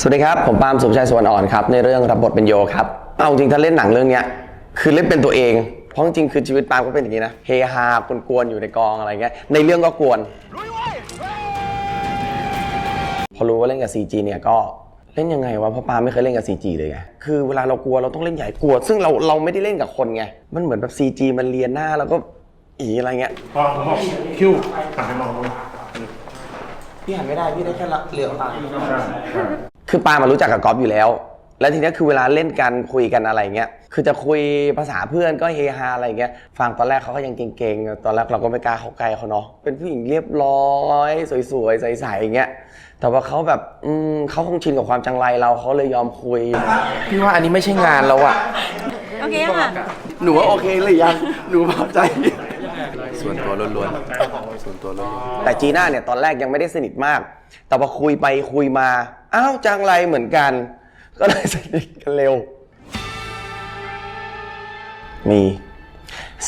สวัสดีครับ ผมปาล์มสุภชัยสวนอ่อนครับ ในเรื่องรับบทเป็นโยครับ เอาจริงถ้าเล่นหนังเรื่องเนี้ยคือเล่นเป็นตัวเอง เพราะจริงๆคือชีวิตปาล์มก็เป็นอย่างนี้นะ เฮฮากวนๆอยู่ในกองอะไรเงี้ย ในเรื่องก็กวน พอรู้ว่าเล่นกับ CG เนี่ยก็เล่นยังไงวะเพราะปาล์มไม่เคยเล่นกับ CG เลยไง คือเวลาเรากลัวเราต้องเล่นใหญ่กลัว ซึ่งเราเราไม่ได้เล่นกับคนไง มันเหมือนแบบ CG มันเรียนหน้าแล้วก็อีอะไรเงี้ย พอผมบอกคิวหันไปมองตรงนี้พี่หันไม่ได้พี่ได้แค่ละเหลืองตา คือปามารู้จักกับก๊อฟอยู่แล้ว แล้วทีเนี้ยคือเวลาเล่นกันคุยกันอะไรเงี้ย คือจะคุยภาษาเพื่อนก็เฮฮาอะไรเงี้ย ฟังตอนแรกเขาก็ยังเก่งๆ ตอนแรกเราก็ไม่กล้าเข้าใกล้เขาเนาะ เป็นผู้หญิงเรียบร้อย สวยๆ ใสๆอย่างเงี้ย แต่ว่าเขาแบบ อืมเขาคงชินกับความจังไรเราเขาเลยยอมคุย พี่ว่าอันนี้ไม่ใช่งานแล้วอะโอเคค่ะ หนูว่าโอเคเลยยัง หนูพอใจ ส่วนตัวล้วนๆส่วนตัวล้วนๆแต่จีน่าเนี่ยตอนแรกยังไม่ได้สนิทมาก แต่พอคุยไปคุยมาอ้าวจังไรเหมือนกัน ก็เลยสนิทกันเร็ว มี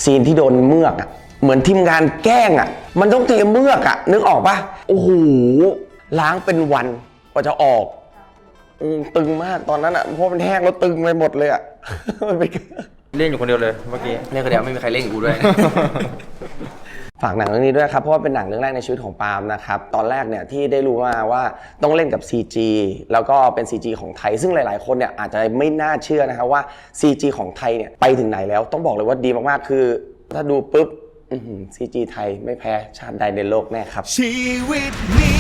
ซีนที่โดนเมือกอะเหมือนทีมงานแกล้งอะมันต้องเทเมือกอะนึกออกปะโอ้โหล้างเป็นวันกว่าจะออกอืมตึงมากตอนนั้นอะเพราะมันแห้งแล้วตึงไปหมดเลยอะ มันไปเล่นอยู่คนเดียวเลยเมื่อกี้ เล่นคนเดียวไม่มีใครเล่นกับกูด้วย ฝากหนังเรื่องนี้ด้วยครับเพราะว่าเป็นหนังเรื่องแรกในชีวิตของปาล์มนะครับตอนแรกเนี่ยที่ได้รู้มาว่าต้องเล่นกับ CG แล้วก็เป็น CG ของไทย ซึ่งหลาย ๆ คนเนี่ยอาจจะไม่น่าเชื่อนะครับว่า CG ของไทยเนี่ยไปถึงไหนแล้วต้องบอกเลยว่าดีมาก ๆ คือ ถ้าดูปุ๊บซีจีไทยไม่แพ้ชาติใดในโลกแน่ครับชีวิตนี้